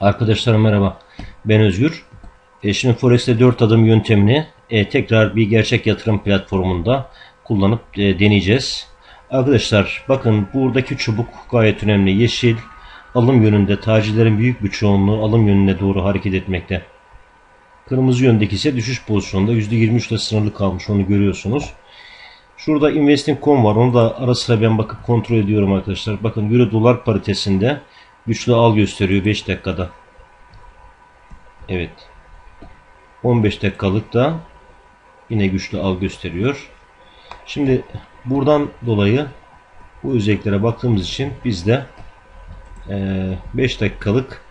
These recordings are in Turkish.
Arkadaşlar merhaba. Ben Özgür. E, şimdi Forex'te 4 adım yöntemini e, tekrar bir gerçek yatırım platformunda kullanıp e, deneyeceğiz. Arkadaşlar bakın buradaki çubuk gayet önemli. Yeşil alım yönünde tacirlerin büyük bir çoğunluğu alım yönüne doğru hareket etmekte. Kırmızı yöndeki ise düşüş pozisyonunda %23 ile sınırlı kalmış onu görüyorsunuz. Şurada investing.com var. Onu da ara sıra ben bakıp kontrol ediyorum arkadaşlar. Bakın euro dolar paritesinde güçlü al gösteriyor 5 dakikada. Evet. 15 dakikalık da yine güçlü al gösteriyor. Şimdi buradan dolayı bu özelliklere baktığımız için biz de 5 dakikalık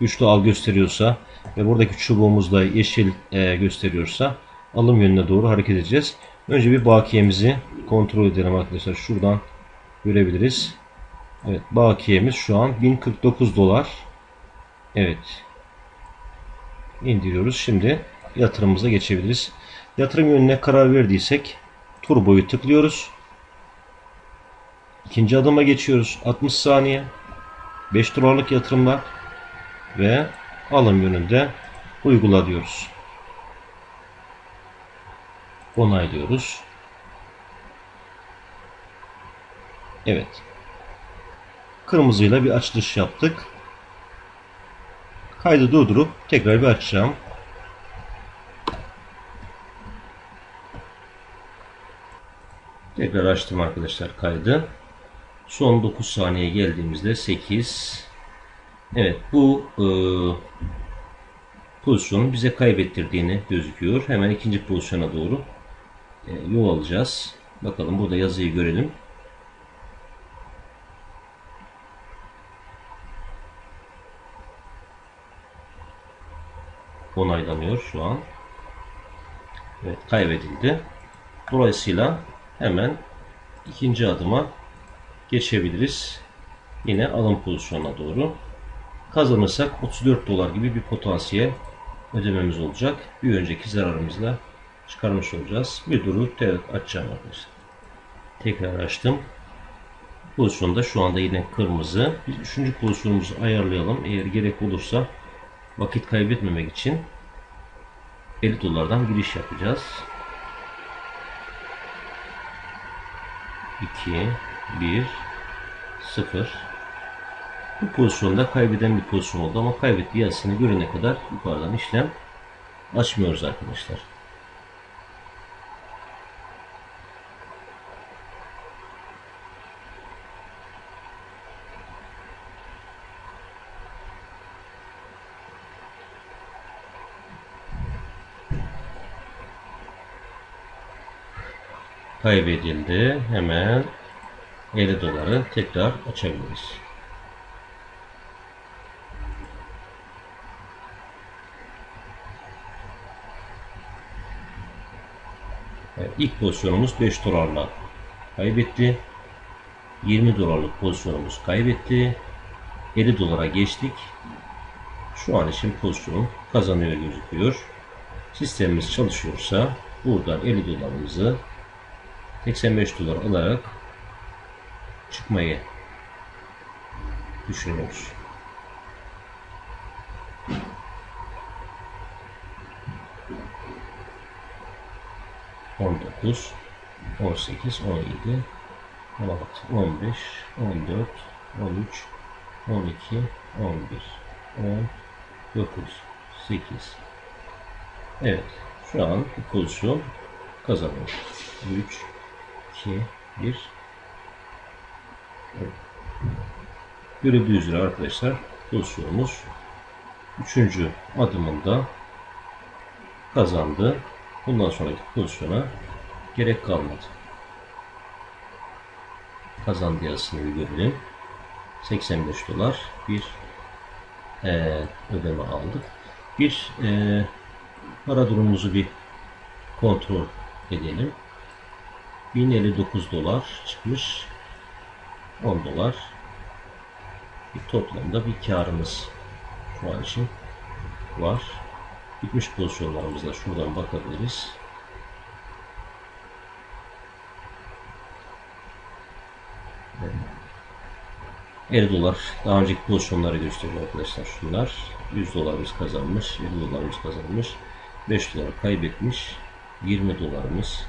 güçlü al gösteriyorsa ve buradaki çubuğumuz da yeşil gösteriyorsa alım yönüne doğru hareket edeceğiz. Önce bir bakiyemizi kontrol edelim arkadaşlar. Şuradan görebiliriz. Evet bakiyemiz şu an 1049 dolar. Evet. İndiriyoruz. Şimdi yatırımımıza geçebiliriz. Yatırım yönüne karar verdiysek turboyu tıklıyoruz. İkinci adıma geçiyoruz. 60 saniye. 5 dolarlık yatırımlar ve alım yönünde uygula diyoruz. Onaylıyoruz. Evet. Kırmızıyla bir açılış yaptık. Kaydı durdurup tekrar bir açacağım. Tekrar açtım arkadaşlar kaydı. Son 9 saniye geldiğimizde 8 Evet bu e, pozisyonun bize kaybettirdiğini gözüküyor. Hemen ikinci pozisyona doğru e, yol alacağız. Bakalım burada yazıyı görelim. Onaylanıyor şu an. Evet kaybedildi. Dolayısıyla hemen ikinci adıma geçebiliriz. Yine alım pozisyonuna doğru. Kazanırsak 34 dolar gibi bir potansiyel ödememiz olacak. Bir önceki zararımızla çıkarmış olacağız. Bir duru açacağım arkadaşlar. Tekrar açtım. Pozisyonda şu anda yine kırmızı. Biz üçüncü pozisyonumuzu ayarlayalım. Eğer gerek olursa vakit kaybetmemek için 50 dolardan giriş yapacağız. 2 1 0 Bu pozisyonda kaybeden bir pozisyon oldu ama kaybettiği yazısını görene kadar yukarıdan işlem açmıyoruz arkadaşlar. Kaybedildi. Hemen 50 doları tekrar açabiliriz. Evet, ilk pozisyonumuz 5 dolarla kaybetti. 20 dolarlık pozisyonumuz kaybetti. 50 dolara geçtik. Şu an için pozisyon kazanıyor gözüküyor. Sistemimiz çalışıyorsa buradan 50 dolarımızı 85 dolar alarak çıkmayı düşünüyoruz. On dokuz, on sekiz, on yedi, on altı, on beş, on dört, on üç, on iki, on bir, on dokuz, sekiz. Evet, şu an bu pozisyon kazanıyor. Üç, 2, 1. Evet. Görüldüğü üzere arkadaşlar pozisyonumuz 3. adımında kazandı. Bundan sonraki pozisyona gerek kalmadı. Kazandı yazısını bir görelim. 85 dolar bir e, ödeme aldık. Bir e, para durumumuzu bir kontrol edelim. 1059 dolar çıkmış. 10 dolar. Bir toplamda bir karımız şu an için var. Bitmiş pozisyonlarımızda şuradan bakabiliriz. 50 dolar daha önceki pozisyonları gösteriyor arkadaşlar şunlar. 100 dolarımız kazanmış, 50 dolarımız kazanmış, 5 dolar kaybetmiş, 20 dolarımız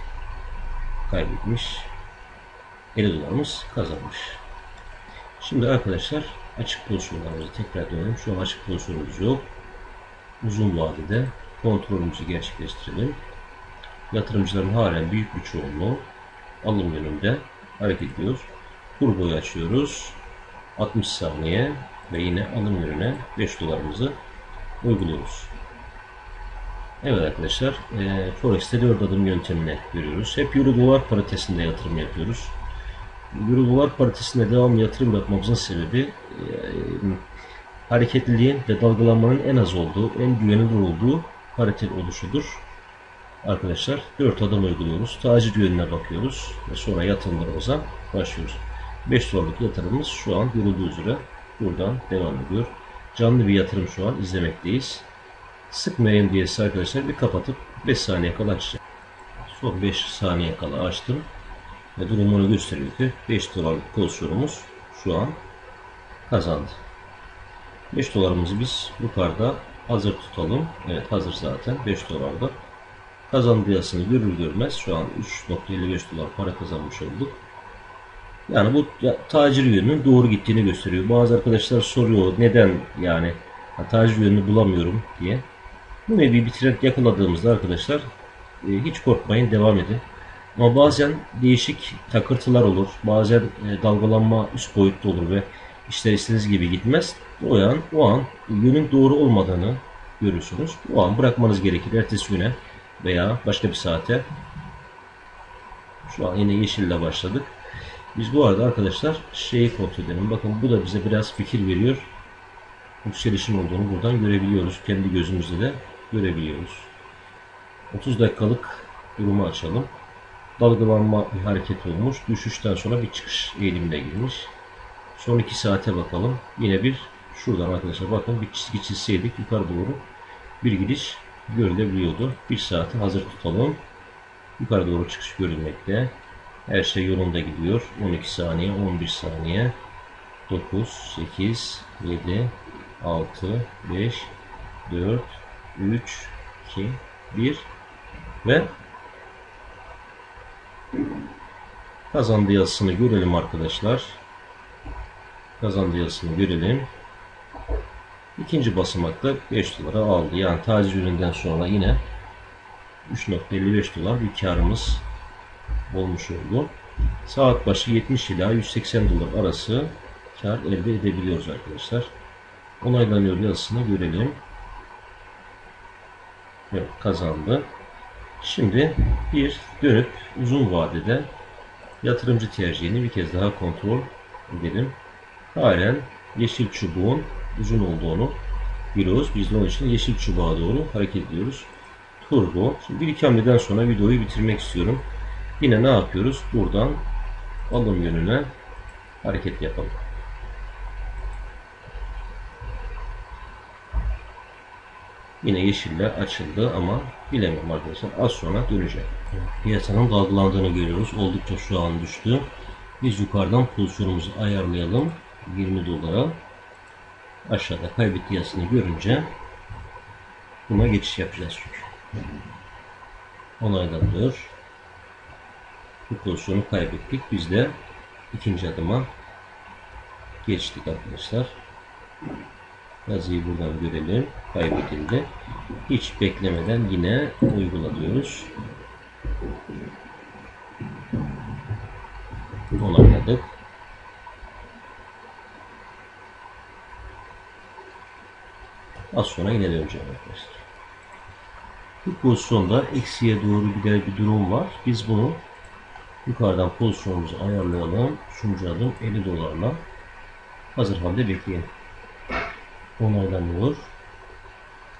kaybetmiş, 50 dolarımız kazanmış. Şimdi arkadaşlar açık pozisyonlarımızı tekrar dönelim. Şu an açık pozisyonumuz yok. Uzun vadede kontrolümüzü gerçekleştirelim. Yatırımcıların halen büyük bir çoğunluğu alım yönünde hareket ediyor. Turboyu açıyoruz. 60 saniye ve yine alım yönüne 5 dolarımızı uyguluyoruz. Evet arkadaşlar, e, Forex'te 4 adım yöntemini görüyoruz. Hep Euro dolar paritesinde yatırım yapıyoruz. Euro dolar paritesinde devam yatırım yapmamızın sebebi e, hareketliliğin ve dalgalanmanın en az olduğu, en güvenilir olduğu parite oluşudur. Arkadaşlar 4 adım uyguluyoruz. Tacir yönüne bakıyoruz ve sonra yatırımlarımıza başlıyoruz. 5 dolarlık yatırımımız şu an görüldüğü üzere buradan devam ediyor. Canlı bir yatırım şu an izlemekteyiz. Sıkmayayım diye arkadaşlar bir kapatıp 5 saniye kala açacağım. Son 5 saniye kala açtım. Ve durumunu gösteriyor ki 5 dolarlık pozisyonumuz şu an kazandı. 5 dolarımızı biz yukarıda hazır tutalım. Evet hazır zaten 5 dolarda. Kazandığı yasını görür görmez şu an 3.55 dolar para kazanmış olduk. Yani bu tacir yönünün doğru gittiğini gösteriyor. Bazı arkadaşlar soruyor neden yani tacir yönünü bulamıyorum diye. Bu nevi bir trend yakaladığımızda arkadaşlar e, hiç korkmayın devam edin. Ama bazen değişik takırtılar olur. Bazen e, dalgalanma üst boyutta olur ve işler istediğiniz gibi gitmez. O an, o an yönün doğru olmadığını görürsünüz. O an bırakmanız gerekir. Ertesi güne veya başka bir saate. Şu an yine yeşille başladık. Biz bu arada arkadaşlar şeyi kontrol edelim. Bakın bu da bize biraz fikir veriyor. Yükselişin olduğunu buradan görebiliyoruz. Kendi gözümüzle de görebiliyoruz. 30 dakikalık durumu açalım. Dalgalanma bir hareket olmuş. Düşüşten sonra bir çıkış eğilimine girmiş. Son 2 saate bakalım. Yine bir şuradan arkadaşlar bakın bir çizgi çizseydik yukarı doğru bir gidiş görülebiliyordu. Bir saati hazır tutalım. Yukarı doğru çıkış görülmekte. Her şey yolunda gidiyor. 12 saniye, 11 saniye. 9, 8, 7, 6, 5, 4, 3, 2, 1 ve kazandı yazısını görelim arkadaşlar. Kazandı yazısını görelim. İkinci basamakta 5 dolara aldı. Yani taciz üründen sonra yine 3.55 dolar bir karımız olmuş oldu. Saat başı 70 ila 180 dolar arası kar elde edebiliyoruz arkadaşlar. Onaylanıyor yazısını görelim. Evet kazandı. Şimdi bir dönüp uzun vadede yatırımcı tercihini bir kez daha kontrol edelim. Halen yeşil çubuğun uzun olduğunu biliyoruz. Biz de onun için yeşil çubuğa doğru hareket ediyoruz. Turbo. Şimdi bir iki hamleden sonra videoyu bitirmek istiyorum. Yine ne yapıyoruz? Buradan alım yönüne hareket yapalım. Yine yeşiller açıldı ama bilemiyorum arkadaşlar. Az sonra dönecek. Piyasanın dalgalandığını görüyoruz. Oldukça şu an düştü. Biz yukarıdan pozisyonumuzu ayarlayalım. 20 dolara aşağıda kaybetti yasını görünce buna geçiş yapacağız çünkü. Onaylanıyor. Bu pozisyonu kaybettik. Biz de ikinci adıma geçtik arkadaşlar. Yazıyı buradan görelim. Kaybedildi. Hiç beklemeden yine uygulıyoruz. Onayladık. Az sonra yine döneceğim arkadaşlar. Bu pozisyonda eksiye doğru gider bir durum var. Biz bunu yukarıdan pozisyonumuzu ayarlayalım. Üçüncü adım 50 dolarla hazır halde bekleyelim. Onaylanıyor.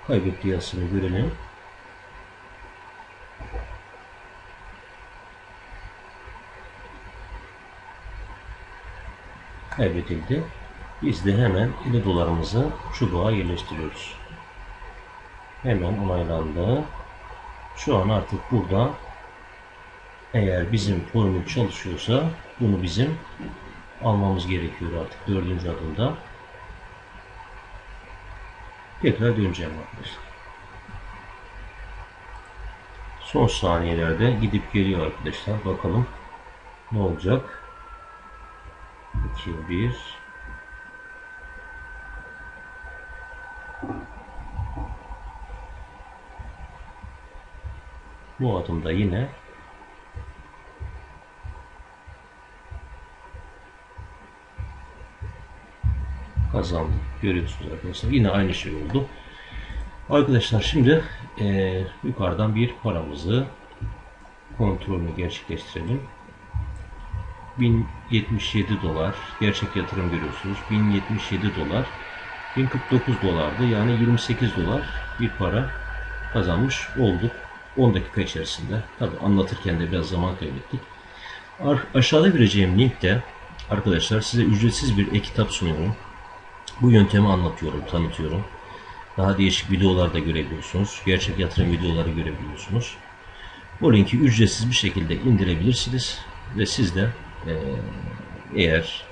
Kaybetti yazısını görelim. Kaybedildi. Biz de hemen 50 dolarımızı çubuğa yerleştiriyoruz. Hemen onaylandı. Şu an artık burada eğer bizim formül çalışıyorsa bunu bizim almamız gerekiyor artık dördüncü adımda. Tekrar döneceğim arkadaşlar. Son saniyelerde gidip geliyor arkadaşlar. Bakalım ne olacak. 2 1 Bu adımda yine kazandım. Görüyorsunuz arkadaşlar. Yine aynı şey oldu. Arkadaşlar şimdi e, yukarıdan bir paramızı kontrolünü gerçekleştirelim. 1077 dolar gerçek yatırım görüyorsunuz. 1077 dolar 1049 dolardı. Yani 28 dolar bir para kazanmış olduk. 10 dakika içerisinde. Tabi anlatırken de biraz zaman kaybettik. Aşağıda vereceğim linkte arkadaşlar size ücretsiz bir e-kitap sunuyorum. Bu yöntemi anlatıyorum, tanıtıyorum. Daha değişik videolar da görebiliyorsunuz. Gerçek yatırım videoları görebiliyorsunuz. Bu linki ücretsiz bir şekilde indirebilirsiniz. Ve siz de eee, eğer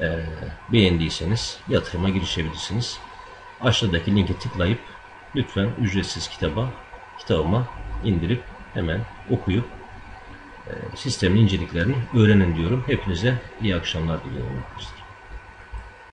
eee, beğendiyseniz yatırıma girişebilirsiniz. Aşağıdaki linke tıklayıp lütfen ücretsiz kitaba kitabıma indirip hemen okuyup eee, sistemin inceliklerini öğrenin diyorum. Hepinize iyi akşamlar diliyorum. arkadaşlar.